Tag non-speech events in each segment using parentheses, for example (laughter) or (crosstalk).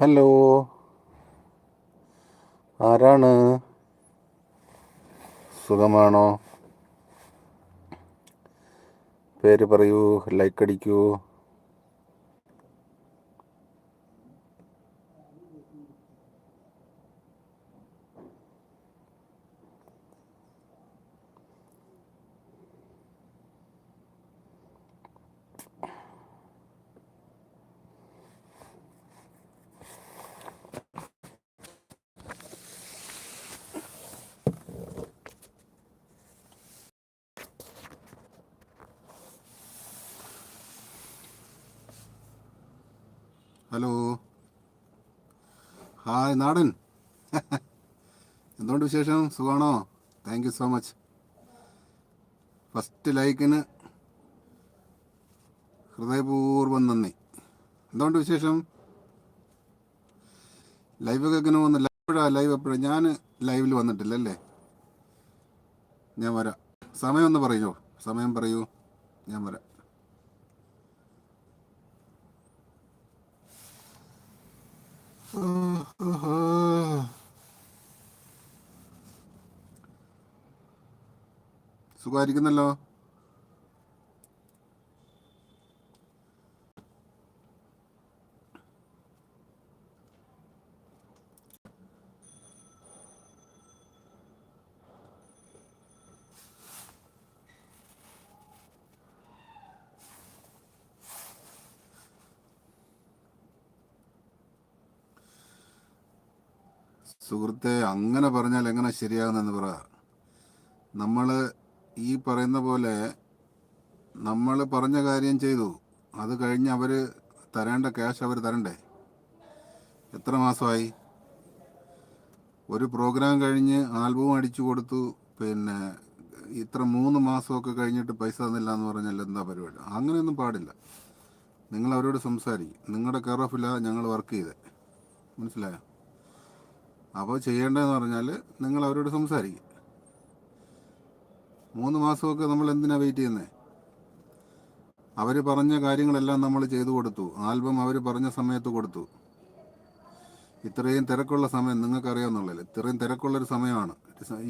Hello. ആരാണ്? സുഖമാണോ? പേര് പറയൂ ലൈക്ക് അടിക്കൂ. ഹലോ. ഹായ് നാടൻ. (laughs) എന്തുകൊണ്ട് വിശേഷം? സുഖമാണോ thank you so much first ലൈക്കിന് ഹൃദയപൂർവം നന്ദി. എന്തുകൊണ്ട് വിശേഷം? ലൈവൊക്കെ എങ്ങനെ വന്നു? എപ്പോഴാണ് ലൈവ് എപ്പോഴാണ് ഞാൻ ലൈവിൽ വന്നിട്ടില്ല അല്ലേ? ഞാൻ വരാം. സമയം ഒന്ന് പറയോ? സമയം പറയൂ. ഞാൻ വരാം. സുഖമായിരിക്കുന്നല്ലോ? സുഹൃത്തെ അങ്ങനെ പറഞ്ഞാൽ എങ്ങനെ ശരിയാകുന്നെന്ന് പറ. നമ്മൾ ഈ പറയുന്ന പോലെ നമ്മൾ പറഞ്ഞ കാര്യം ചെയ്തു. അത് കഴിഞ്ഞ് അവർ തരേണ്ട ക്യാഷ് അവർ തരണ്ടേ? എത്ര മാസമായി? ഒരു പ്രോഗ്രാം കഴിഞ്ഞ് ആൽബം അടിച്ചു കൊടുത്തു. പിന്നെ ഇത്ര മൂന്ന് മാസമൊക്കെ കഴിഞ്ഞിട്ട് പൈസ തന്നില്ല എന്ന് പറഞ്ഞാൽ എന്താ പരിപാടി? അങ്ങനെയൊന്നും പാടില്ല. നിങ്ങൾ അവരോട് സംസാരിക്കും. നിങ്ങളുടെ കെയർ ഓഫില്ല ഞങ്ങൾ വർക്ക് ചെയ്തേ. മനസ്സിലായോ? അപ്പോൾ ചെയ്യേണ്ടതെന്ന് പറഞ്ഞാൽ നിങ്ങൾ അവരോട് സംസാരിക്കും. മൂന്ന് മാസമൊക്കെ നമ്മൾ എന്തിനാണ് വെയിറ്റ് ചെയ്യുന്നത് അവർ പറഞ്ഞ കാര്യങ്ങളെല്ലാം നമ്മൾ ചെയ്തു കൊടുത്തു. ആൽബം അവർ പറഞ്ഞ സമയത്ത് കൊടുത്തു. ഇത്രയും തിരക്കുള്ള സമയം നിങ്ങൾക്കറിയാമെന്നുള്ളത് ഇത്രയും തിരക്കുള്ളൊരു സമയമാണ്.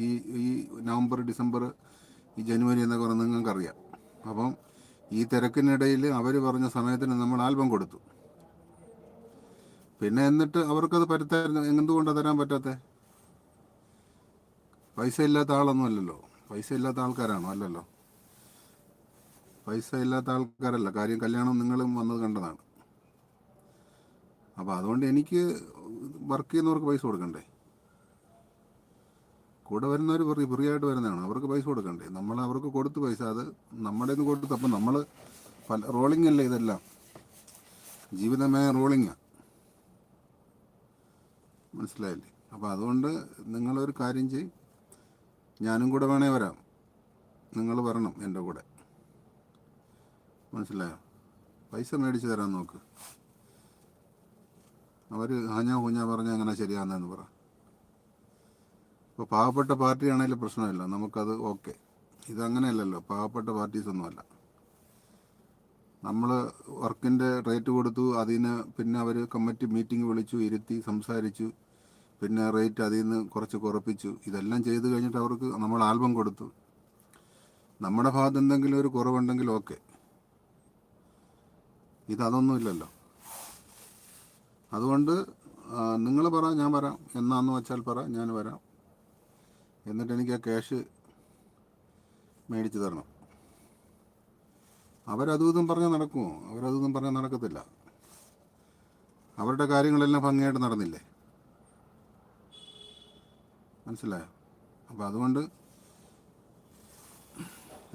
ഈ ഈ നവംബർ ഡിസംബർ ഈ ജനുവരി എന്നൊക്കെ പറഞ്ഞാൽ നിങ്ങൾക്കറിയാം. അപ്പം ഈ തിരക്കിനിടയിൽ അവർ പറഞ്ഞ സമയത്തിന് നമ്മൾ ആൽബം കൊടുത്തു. പിന്നെ എന്നിട്ട് അവർക്കത് പരുത്തായിരുന്നു. എന്തുകൊണ്ടാണ് തരാൻ പറ്റാത്ത? പൈസ ഇല്ലാത്ത ആളൊന്നും അല്ലല്ലോ. പൈസ ഇല്ലാത്ത ആൾക്കാരാണോ? അല്ലല്ലോ. പൈസ ഇല്ലാത്ത ആൾക്കാരല്ല. കാര്യം കല്യാണം നിങ്ങളും വന്നത് കണ്ടതാണ്. അപ്പോൾ അതുകൊണ്ട് എനിക്ക് വർക്ക് ചെയ്യുന്നവർക്ക് പൈസ കൊടുക്കണ്ടേ? കൂടെ വരുന്നവർ ഫ്രീ ഫ്രീ ആയിട്ട് വരുന്നതാണ്. അവർക്ക് പൈസ കൊടുക്കണ്ടേ? നമ്മൾ അവർക്ക് കൊടുത്ത് പൈസ. അത് നമ്മുടെ നിന്ന് കൊടുത്ത് അപ്പം നമ്മൾ പല റോളിംഗ് അല്ലേ ഇതെല്ലാം? ജീവിതമായ റോളിങ്ങാണ് മനസ്സിലായില്ലേ? അപ്പോൾ അതുകൊണ്ട് നിങ്ങളൊരു കാര്യം ചെയ്യും. ഞാനും കൂടെ വേണേ വരാം. നിങ്ങൾ വരണം എന്റെ കൂടെ. മനസ്സിലായോ? പൈസ മേടിച്ച് തരാൻ നോക്ക്. അവർ ഹഞ്ഞ കുഞ്ഞ പറഞ്ഞ അങ്ങനെ ശരിയാണെന്ന് പറ. ഇപ്പോൾ പാവപ്പെട്ട പാർട്ടിയാണെങ്കിലും പ്രശ്നമില്ല. നമുക്കത് ഓക്കെ. ഇതങ്ങനെയല്ലല്ലോ. പാവപ്പെട്ട പാർട്ടീസ് ഒന്നുമല്ല നമ്മൾ വർക്കിന്റെ റേറ്റ് കൊടുത്തു അതിന് പിന്നെ അവർ കമ്മിറ്റി മീറ്റിംഗ് വിളിച്ചു ഇരുത്തി സംസാരിച്ചു. പിന്നെ റേറ്റ് അതിൽ നിന്ന് കുറച്ച് കുറപ്പിച്ചു. ഇതെല്ലാം ചെയ്ത് കഴിഞ്ഞിട്ട് അവർക്ക് നമ്മൾ ആൽബം കൊടുത്തു. നമ്മുടെ ഭാഗത്ത് എന്തെങ്കിലും ഒരു കുറവുണ്ടെങ്കിൽ ഓക്കെ. ഇതതൊന്നുമില്ലല്ലോ അതുകൊണ്ട് നിങ്ങൾ പറ ഞാൻ വരാം. എന്നാന്ന് വെച്ചാൽ പറ ഞാൻ വരാം. എന്നിട്ട് എനിക്ക് ആ ക്യാഷ് മേടിച്ച് തരണം. അവരതും ഇതും പറഞ്ഞാൽ നടക്കുമോ അവരതും ഇതും പറഞ്ഞാൽ നടക്കത്തില്ല. അവരുടെ കാര്യങ്ങളെല്ലാം ഭംഗിയായിട്ട് നടന്നില്ലേ? മനസ്സിലായോ? അപ്പോൾ അതുകൊണ്ട്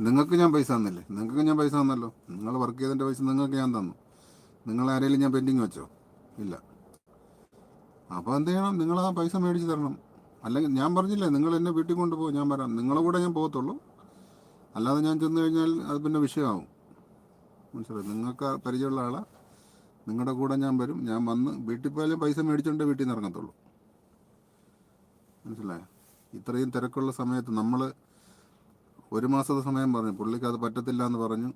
നിങ്ങൾക്ക് ഞാൻ പൈസ തന്നില്ലേ? നിങ്ങൾക്ക് ഞാൻ പൈസ തന്നല്ലോ. നിങ്ങൾ വർക്ക് ചെയ്തതിന്റെ പൈസ നിങ്ങൾക്ക് ഞാൻ തന്നു. നിങ്ങൾ ആരെങ്കിലും ഞാൻ പെൻഡിങ് വെച്ചോ? ഇല്ല. അപ്പോൾ എന്ത് ചെയ്യണം? നിങ്ങൾ ആ പൈസ മേടിച്ച് തരണം. അല്ലെങ്കിൽ ഞാൻ പറഞ്ഞില്ലേ നിങ്ങൾ എന്നെ വീട്ടിൽ കൊണ്ടുപോകും ഞാൻ വരാം. നിങ്ങളെ കൂടെ ഞാൻ പോകത്തുള്ളൂ. അല്ലാതെ ഞാൻ ചെന്ന് കഴിഞ്ഞാൽ അത് പിന്നെ വിഷയമാവും. മനസ്സിലായി? നിങ്ങൾക്ക് പരിചയമുള്ള ആളാ. നിങ്ങളുടെ കൂടെ ഞാൻ വരും. ഞാൻ വന്ന് വീട്ടിൽ പോയാലും പൈസ മേടിച്ചുകൊണ്ടേ വീട്ടിൽ നിന്ന് ഇറങ്ങത്തുള്ളൂ. മനസ്സിലായോ? ഇത്രയും തിരക്കുള്ള സമയത്ത് നമ്മൾ ഒരു മാസത്തെ സമയം പറഞ്ഞു പുള്ളിക്ക് അത് പറ്റത്തില്ല എന്ന് പറഞ്ഞു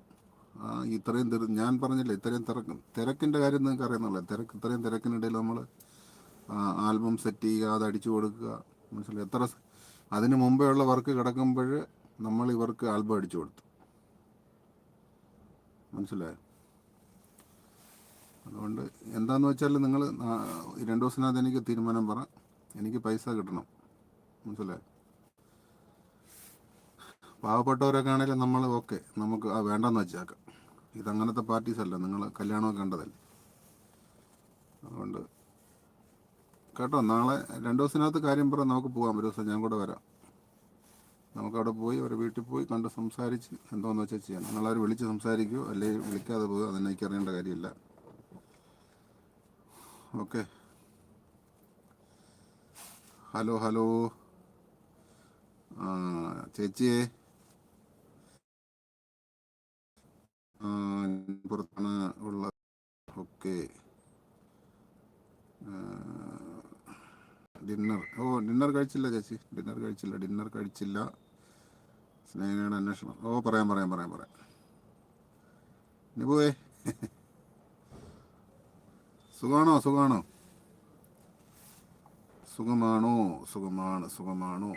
ഇത്രയും തിര ഞാൻ പറഞ്ഞില്ല ഇത്രയും തിരക്ക് തിരക്കിന്റെ കാര്യം നിങ്ങൾക്ക് അറിയുന്നില്ല തിരക്ക് ഇത്രയും തിരക്കിനിടയിൽ നമ്മൾ ആൽബം സെറ്റ് ചെയ്യുക അത് അടിച്ചു കൊടുക്കുക മനസ്സിലായി? എത്ര അതിന് മുമ്പേ ഉള്ള വർക്ക് കിടക്കുമ്പോൾ നമ്മൾ ഇവർക്ക് ആൽബം അടിച്ചു കൊടുത്തു. മനസ്സിലായോ? അതുകൊണ്ട് എന്താന്ന് വെച്ചാൽ നിങ്ങൾ രണ്ട് ദിവസത്തിനകത്ത് എനിക്ക് തീരുമാനം പറ. എനിക്ക് പൈസ കിട്ടണം. മനസ്സിലായി? പാവപ്പെട്ടവരൊക്കെ ആണെങ്കിലും നമ്മൾ ഓക്കെ നമുക്ക് ആ വേണ്ടെന്ന് വെച്ചേക്കാം. ഇതങ്ങനത്തെ പാർട്ടീസ് അല്ല നിങ്ങൾ കല്യാണമൊക്കെ കണ്ടതല്ലേ? അതുകൊണ്ട് കേട്ടോ നാളെ രണ്ട് ദിവസത്തിനകത്ത് കാര്യം പറയാം നമുക്ക് പോകാം ഒരു ദിവസം ഞാൻ കൂടെ വരാം. നമുക്ക് അവിടെ പോയി അവരെ വീട്ടിൽ പോയി കണ്ട് സംസാരിച്ച് എന്തോന്ന് വെച്ചാൽ ചെയ്യാം. നിങ്ങൾ അവർ വിളിച്ച് സംസാരിക്കൂ അല്ലെങ്കിൽ വിളിക്കാതെ പോകുക അതിനെ എനിക്ക് അറിയേണ്ട കാര്യമില്ല. ഓക്കെ. Hello hello. ആ ചേച്ചിയെ ആ പുറത്താണ് ഡിന്നർ. ഓ ഡിന്നർ കഴിച്ചില്ല ചേച്ചി. ഡിന്നർ കഴിച്ചില്ല ഡിന്നർ കഴിച്ചില്ല. അന്വേഷണം. ഓ പറയാം പറയാം പറയാം പറയാം. പോയേ സുഖാണോ? സുഖാണോ? സുഖമാണോ? സുഖമാണ് സുഖമാണോ?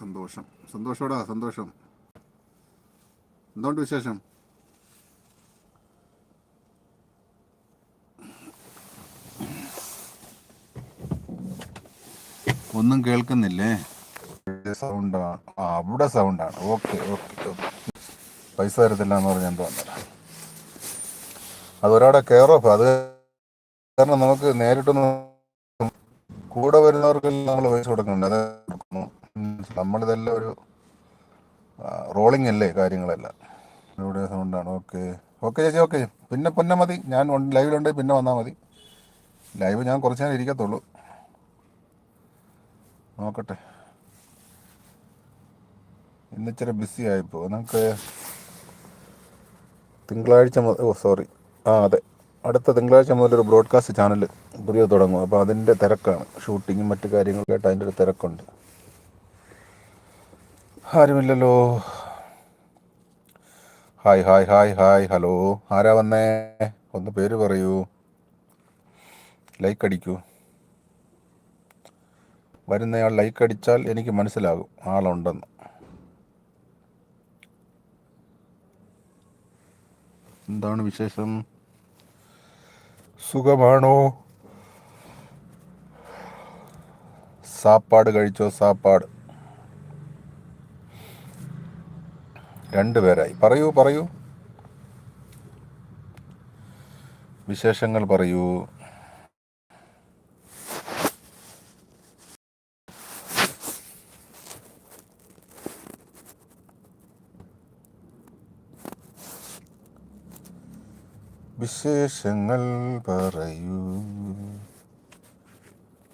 സന്തോഷം. സന്തോഷോടാ സന്തോഷം. എന്തുകൊണ്ട് വിശേഷം? ഒന്നും കേൾക്കുന്നില്ലേ? സൗണ്ടാണ് അവിടെ സൗണ്ടാണ്. ഓക്കെ ഓക്കെ പൈസ തരത്തില്ല എന്ന് പറഞ്ഞ് എന്തോ അത് ഒരാടെ കെയർ ഓഫ് അത് കാരണം നമുക്ക് നേരിട്ടൊന്നും കൂടെ വരുന്നവർക്കെല്ലാം നമ്മൾ പൈസ കൊടുക്കുന്നുണ്ട്. അതെ കൊടുക്കുന്നു. നമ്മളിതെല്ലാം ഒരു റോളിംഗ് അല്ലേ കാര്യങ്ങളെല്ലാം. ഇവിടെ സൗണ്ടാണ് ഓക്കെ ഓക്കെ ചേച്ചി ഓക്കെ പിന്നെ പിന്നെ മതി. ഞാൻ ലൈവിലുണ്ട് പിന്നെ വന്നാൽ മതി. ലൈവ് ഞാൻ കുറച്ച് നേരം ഇരിക്കത്തുള്ളൂ. നോക്കട്ടെ. ഇന്ന് ഇച്ചിരി ബിസി ആയിപ്പോൾ നമുക്ക് തിങ്കളാഴ്ച മുതൽ ഓ സോറി ആ അതെ. അടുത്ത തിങ്കളാഴ്ച മുതൽ ഒരു ബ്രോഡ്കാസ്റ്റ് ചാനൽ പുതിയത് തുടങ്ങും. അപ്പോൾ അതിന്റെ തിരക്കാണ്. ഷൂട്ടിങ്ങും മറ്റു കാര്യങ്ങളൊക്കെ ആയിട്ട് അതിന്റെ ഒരു തിരക്കുണ്ട്. ആരുമില്ലല്ലോ. Hi hi hi hi hello. ആരാ വന്നേ? ഒന്ന് പേര് പറയൂ. ലൈക്ക് അടിക്കൂ. വരുന്നയാൾ ലൈക്ക് അടിച്ചാൽ എനിക്ക് മനസ്സിലാകും ആളുണ്ടെന്ന്. എന്താണ് വിശേഷം? സുഖമാണോ? സാപ്പാട് കഴിച്ചോ സാപ്പാട്? രണ്ട് പേരായി പറയൂ പറയൂ. വിശേഷങ്ങൾ പറയൂ. വിശേഷങ്ങൾ പറയൂ.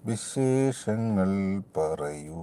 വിശേഷങ്ങൾ പറയൂ.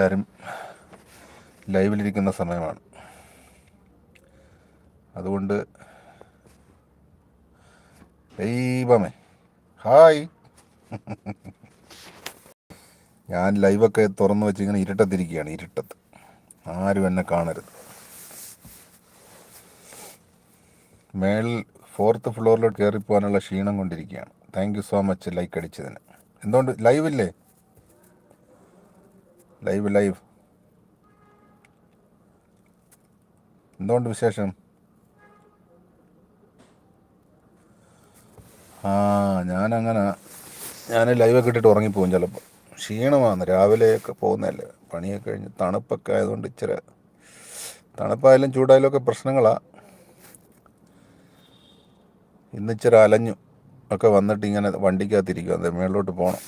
എല്ലാവരും ലൈവിലിരിക്കുന്ന സമയമാണ്. അതുകൊണ്ട് ദൈവമേ. ഹായ്. ഞാൻ ലൈവൊക്കെ തുറന്നു വെച്ച് ഇങ്ങനെ ഇരുട്ടത്തിരിക്കുകയാണ് ഇരുട്ടത്ത്. ആരും എന്നെ കാണരുത്. മേളിൽ ഫോർത്ത് ഫ്ലോറിലോട്ട് കയറിപ്പോകാനുള്ള ക്ഷീണം കൊണ്ടിരിക്കുകയാണ്. Thank you so much like അടിച്ചതിന്. എന്തുകൊണ്ട്? ലൈവ് ഇല്ലേ? ലൈവ് ലൈവ് എന്തുകൊണ്ട് വിശേഷം? ആ ഞാനങ്ങനെ ഞാൻ ലൈവൊക്കെ ഇട്ടിട്ട് ഉറങ്ങിപ്പോകും ചിലപ്പോൾ ക്ഷീണമാണ്. രാവിലെയൊക്കെ പോകുന്നതല്ലേ. പണിയൊക്കെ കഴിഞ്ഞ് തണുപ്പൊക്കെ ആയതുകൊണ്ട് ഇച്ചിരി തണുപ്പായാലും ചൂടായാലും ഒക്കെ പ്രശ്നങ്ങളാണ് ഇന്നിച്ചിരി അലഞ്ഞു. ഒക്കെ വന്നിട്ട് ഇങ്ങനെ വണ്ടിക്കകത്തിരിക്കും അതെ മേളിലോട്ട് പോകണം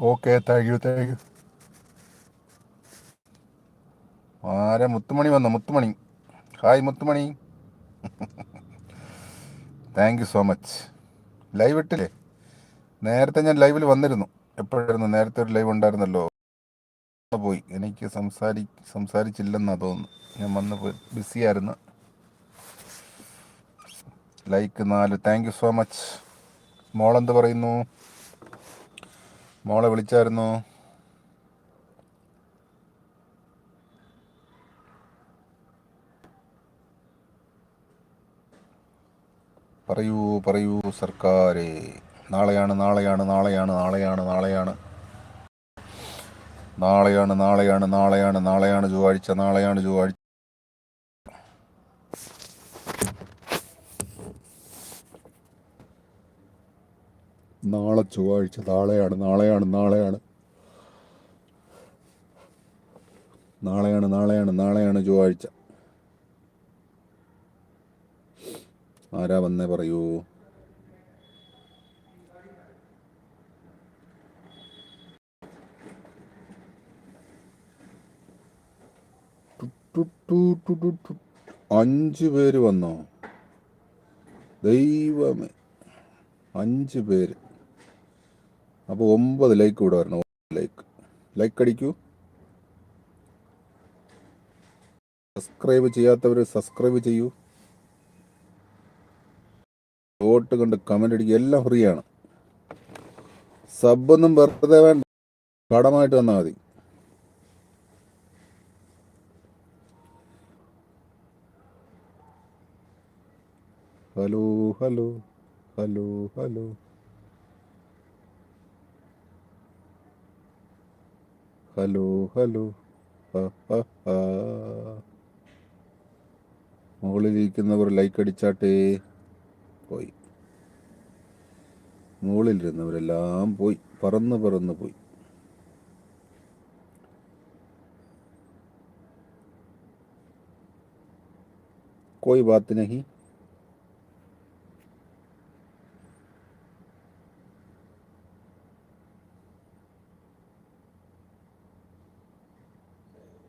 okay thank you thank you ആരെ മുത്തുമണി വന്നോ? Muthumani. Hi Muthumani. Thank you so much live ഇട്ടില്ലേ? നേരത്തെ ഞാൻ ലൈവിൽ വന്നിരുന്നു. എപ്പോഴായിരുന്നു? നേരത്തെ ഒരു ലൈവ് ഉണ്ടായിരുന്നല്ലോ. പോയി. എനിക്ക് സംസാരി സംസാരിച്ചില്ലെന്നാ തോന്നുന്നു. ഞാൻ വന്ന് ബിസി ആയിരുന്നു. ലൈക്ക് നാല്. താങ്ക് യു സോ മച്ച് മോളെന്ത് പറയുന്നു? മോളെ വിളിച്ചായിരുന്നു. പറയൂ പറയൂ സർക്കാരെ. നാളെയാണ് നാളെയാണ് നാളെയാണ് നാളെയാണ് നാളെയാണ്. നാളെയാണ് നാളെയാണ് നാളെയാണ് നാളെയാണ് ചൊവ്വാഴ്ച നാളെയാണ് ചൊവ്വാഴ്ച. നാളെ ചൊവ്വാഴ്ച നാളെയാണ് നാളെയാണ് നാളെയാണ്. നാളെയാണ് നാളെയാണ് നാളെയാണ് ചൊവ്വാഴ്ച. ആരാ വന്നേ പറയൂ. അഞ്ച് പേര് വന്നോ? ദൈവമേ. അഞ്ച് പേര്. അപ്പോൾ ഒമ്പത് ലൈക്ക് ഇവിടെ വരണം ലൈക്ക് ലൈക്ക് അടിക്കൂ. സബ്സ്ക്രൈബ് ചെയ്യാത്തവർ സബ്സ്ക്രൈബ് ചെയ്യൂ. വോട്ട് കണ്ട് കമന്റ് അടിക്കുക. എല്ലാം ഫ്രീ ആണ്. സബൊന്നും വെറുതെ വേണ്ട. കടമായിട്ട് തന്നാൽ മതി. Hello hello hello hello hello hello ഹ, ഹ, ഹ. മുകളിലിരിക്കുന്നവർ ലൈക്ക് അടിച്ചാട്ടേ പോയി മുകളിലിരുന്നവരെല്ലാം പോയി പറന്ന് പറന്ന് പോയി कोई बात नहीं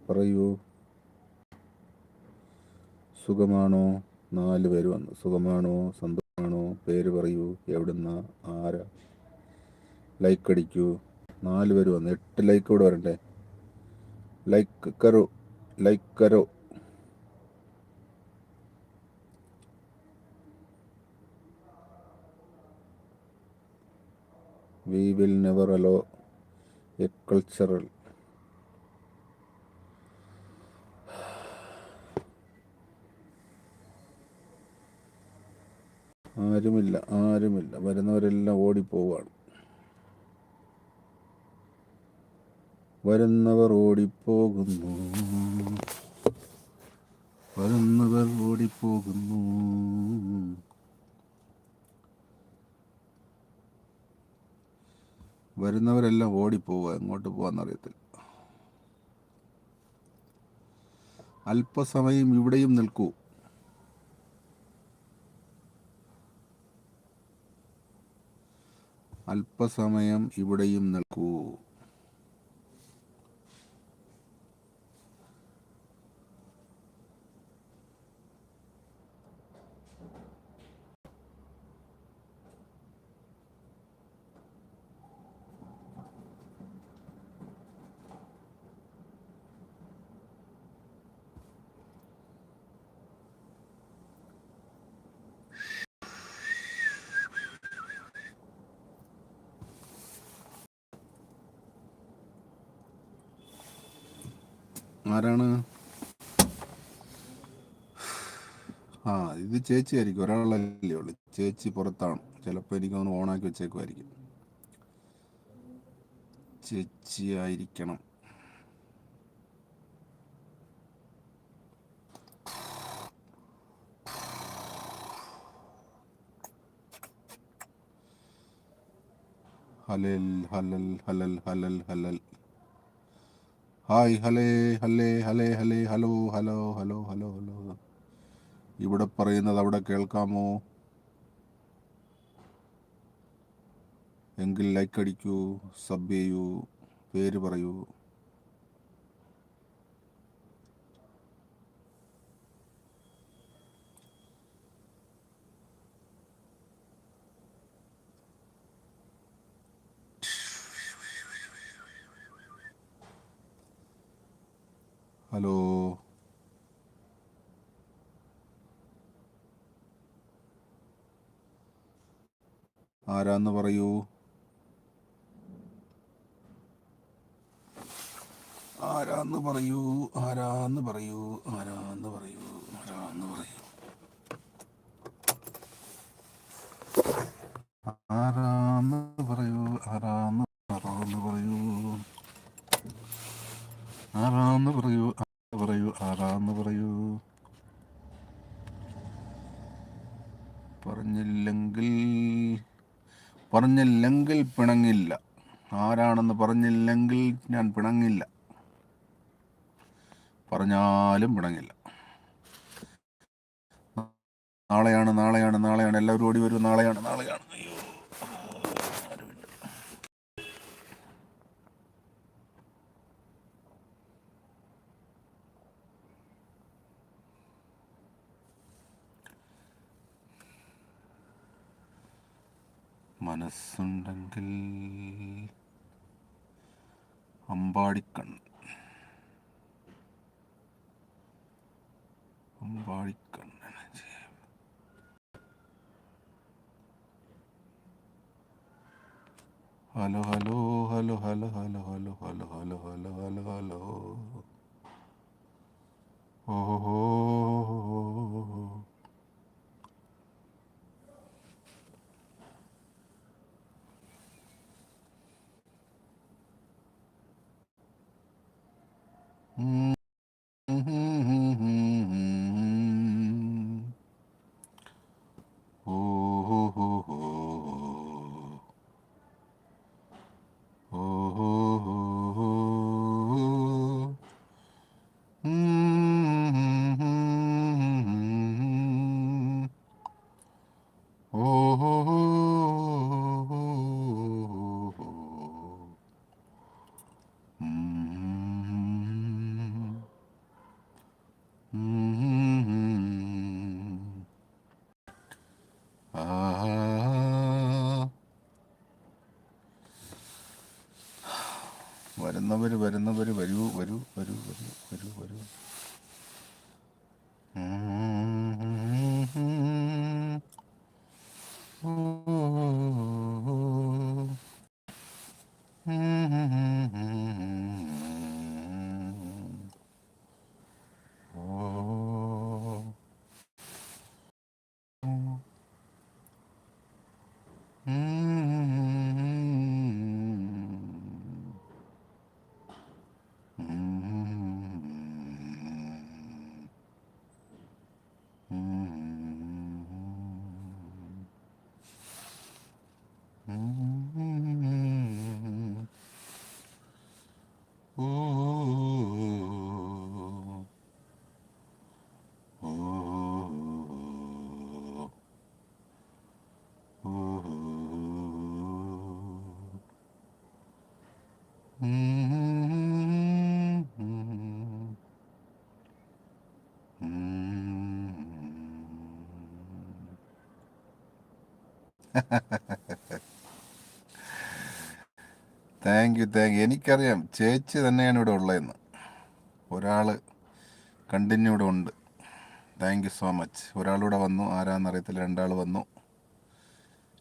പറയൂ. സുഖമാണോ? നാല് പേര് വന്നു. സുഖമാണോ? സന്തോഷമാണോ? പേര് പറയൂ. എവിടുന്ന? ആരാ? ലൈക്ക് അടിക്കൂ. നാല് പേര് വന്നു. എട്ട് ലൈക്ക് ഇവിടെ വരണ്ടേ? ലൈക്ക് കരോ. Like കരോ. We will never allow a cultural ആരുമില്ല ആരുമില്ല. വരുന്നവരെല്ലാം ഓടിപ്പോവാണ്. വരുന്നവർ ഓടിപ്പോകുന്നു. വരുന്നവർ ഓടിപ്പോകുന്നു. വരുന്നവരെല്ലാം ഓടിപ്പോവുക എങ്ങോട്ട് പോവാന്നറിയത്തില്ല. അല്പസമയം ഇവിടെയും നിൽക്കൂ. അല്പസമയം ഇവിടെയും നിൽക്കൂ. ആരാണ്? ആ ഇത് ചേച്ചി ആയിരിക്കും ഒരാളല്ലേ ഉള്ളു. ചേച്ചി പുറത്താണ്. ചിലപ്പോൾ എനിക്കൊന്ന് ഓണാക്കി വെച്ചേക്കുമായിരിക്കും. ചേച്ചി ആയിരിക്കണം. ഹലൽ ഹലൽ ഹലൽ ഹലൽ ഹലൽ. ഹായ് ഹലേ ഹലേ ഹലേ ഹലേ hello hello hello hello hello. ഇവിടെ പറയുന്നത് അവിടെ കേൾക്കാമോ? എങ്കിൽ ലൈക്ക് അടിക്കൂ സബ് ചെയ്യൂ പേര് പറയൂ. ഹലോ. ആരാന്ന് പറയൂ? ആരാന്ന് പറയൂ? ആരാന്ന് പറയൂ? ആരാന്ന് പറയൂ? ആരാന്ന് പറയൂ? ആരാന്ന് പറയൂ? ആരാന്ന് ആരാന്ന് പറയൂ? ആരാന്ന് പറയൂ? പറയൂ ആരാന്ന് പറയൂ. പറഞ്ഞില്ലെങ്കിൽ പറഞ്ഞില്ലെങ്കിൽ പിണങ്ങില്ല. ആരാണെന്ന് പറഞ്ഞില്ലെങ്കിൽ ഞാൻ പിണങ്ങില്ല. പറഞ്ഞാലും പിണങ്ങില്ല. നാളെയാണ് നാളെയാണ് നാളെയാണ്. എല്ലാവരും ഓടി വരും. നാളെയാണ് നാളെയാണ്. അയ്യോ. മനസ്സുണ്ടെങ്കിൽ Ambadikannan Ambadikannan hello hello hello hello hello hello hello hello hello hello hello ഓഹോ താങ്ക് യു താങ്ക് യു എനിക്കറിയാം ചേച്ചി തന്നെയാണ് ഇവിടെ ഉള്ളതെന്ന്. ഒരാൾ കണ്ടിന്യൂ ഇവിടെ ഉണ്ട്. താങ്ക് യു സോ മച്ച് ഒരാളിവിടെ വന്നു ആരാന്നറിയത്തില്ല രണ്ടാൾ വന്നു.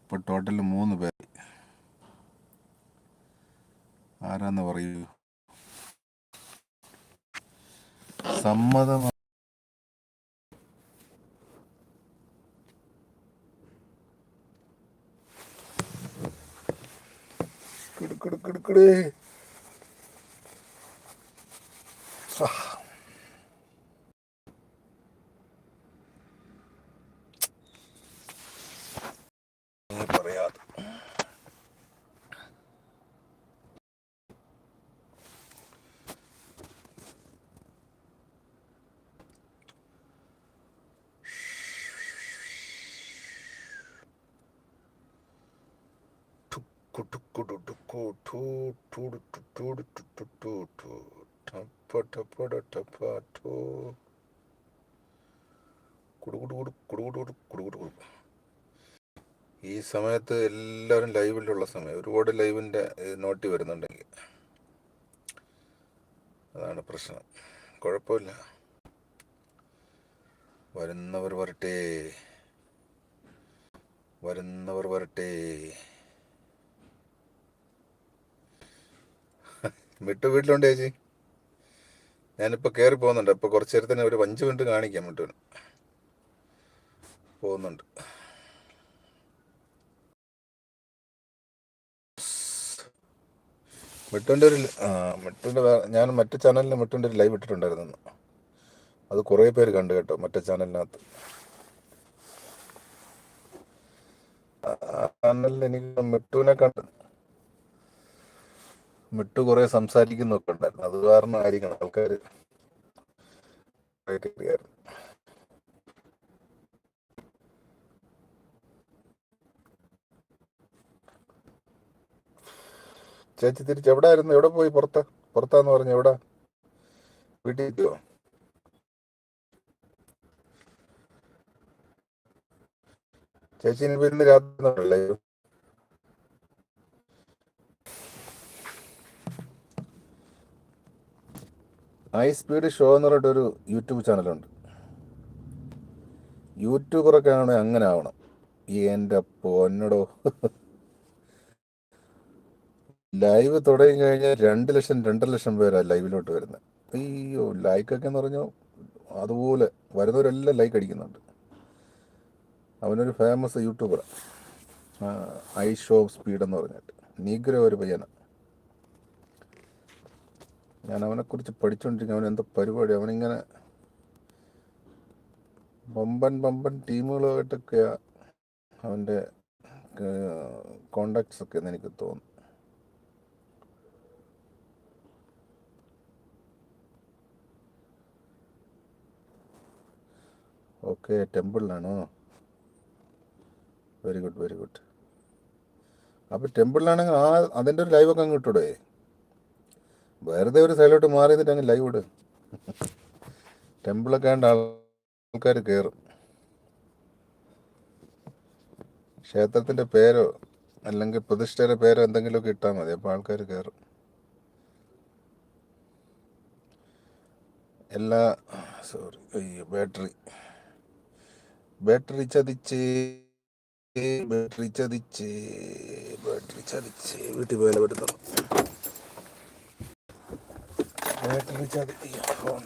ഇപ്പോൾ ടോട്ടൽ മൂന്ന് പേർ ആരാന്ന് പറയൂ? സമ്മതം るくるくるくる。さあ。これ。ഈ സമയത്ത് എല്ലാവരും ലൈവിലുള്ള സമയം ഒരുപാട് ലൈവിന്റെ നോട്ടി വരുന്നുണ്ടെങ്കിൽ അതാണ് പ്രശ്നം കുഴപ്പമില്ല വരുന്നവർ വരട്ടെ വരുന്നവർ വരട്ടെ മിട്ടു വീട്ടിലുണ്ട് ചേച്ചി. ഞാനിപ്പോൾ കയറി പോകുന്നുണ്ട്. അപ്പോൾ കുറച്ച് നേരത്തിന് ഒരു അഞ്ച് മിനിറ്റ് കാണിക്കാം മിട്ടുവിന് പോകുന്നുണ്ട്. മിട്ടുവിന്റെ ഒരു മിട്ടുവിന്റെ ഞാൻ മറ്റു ചാനലിൽ മിട്ടുവിന്റെ ഒരു ലൈവ് ഇട്ടിട്ടുണ്ടായിരുന്നു. അത് കുറേ പേര് കണ്ടു കേട്ടോ മറ്റേ ചാനലിനകത്ത്. ചാനലിൽ എനിക്ക് മിട്ടുവിനെ കണ്ട് മിട്ടു കുറെ സംസാരിക്കുന്നൊക്കെ ഉണ്ടായിരുന്നു. അത് കാരണം ആയിരിക്കണം കയറിയായിരുന്നു ചേച്ചി തിരിച്ച് എവിടെ ആയിരുന്നു എവിടെ പോയി പുറത്ത്? പുറത്താന്ന് പറഞ്ഞു എവിടെ? വീട്ടിൽ ചേച്ചി ഇനി രാത്രി ഹൈ സ്പീഡ് ഷോ എന്ന് പറഞ്ഞിട്ട് ഒരു യൂട്യൂബ് ചാനലുണ്ട് യൂട്യൂബറൊക്കെ ആണെങ്കിൽ അങ്ങനെ ആവണം. എന്റെ പൊന്നടോ. ലൈവ് തുടങ്ങി കഴിഞ്ഞാൽ രണ്ട് ലക്ഷം രണ്ടര ലക്ഷം പേരാണ് ലൈവിലോട്ട് വരുന്നത് അയ്യോ ലൈക്കൊക്കെ എന്ന് പറഞ്ഞാൽ അതുപോലെ വരുന്നവരെല്ലാം ലൈക്ക് അടിക്കുന്നുണ്ട്. അവനൊരു ഫേമസ് യൂട്യൂബറാണ് ഐ ഷോ സ്പീഡ് എന്ന് പറഞ്ഞിട്ട്. നീഗ്രോ ഒരു പയ്യനാണ് ഞാൻ അവനെക്കുറിച്ച് പഠിച്ചുകൊണ്ടിരിക്കുക അവൻ എന്താ പരിപാടി? അവനിങ്ങനെ ബമ്പൻ ബമ്പൻ ടീമുകളുമായിട്ടൊക്കെയാ അവന്റെ കോണ്ടാക്ട്സ് ഒക്കെ എന്ന് എനിക്ക് തോന്നുന്നു. Okay ടെമ്പിളിലാണോ? Very good very good. അപ്പോൾ ടെമ്പിളിലാണെങ്കിൽ ആ അതിന്റെ ഒരു ലൈവൊക്കെ അങ്ങ് ഇട്ടൂടെ? വെറുതെ ഒരു സൈഡിലോട്ട് മാറി നിന്നിട്ട് അങ്ങ് ലൈവ് ഇട്. ടെമ്പിളൊക്കെ ആണ്ട് ആൾക്കാർ കയറും ക്ഷേത്രത്തിന്റെ പേരോ അല്ലെങ്കിൽ പ്രതിഷ്ഠയുടെ പേരോ എന്തെങ്കിലുമൊക്കെ ഇട്ടാൽ മതി അപ്പോൾ ആൾക്കാർ കയറും എല്ലാ സോറി അയ്യോ ബാറ്ററി ബാറ്ററി ചതിച്ച് ബാറ്ററി ചതിച്ച് ബാറ്ററി ചതിച്ച് വീട്ടിൽ പോയാലും Давайте витягнути його.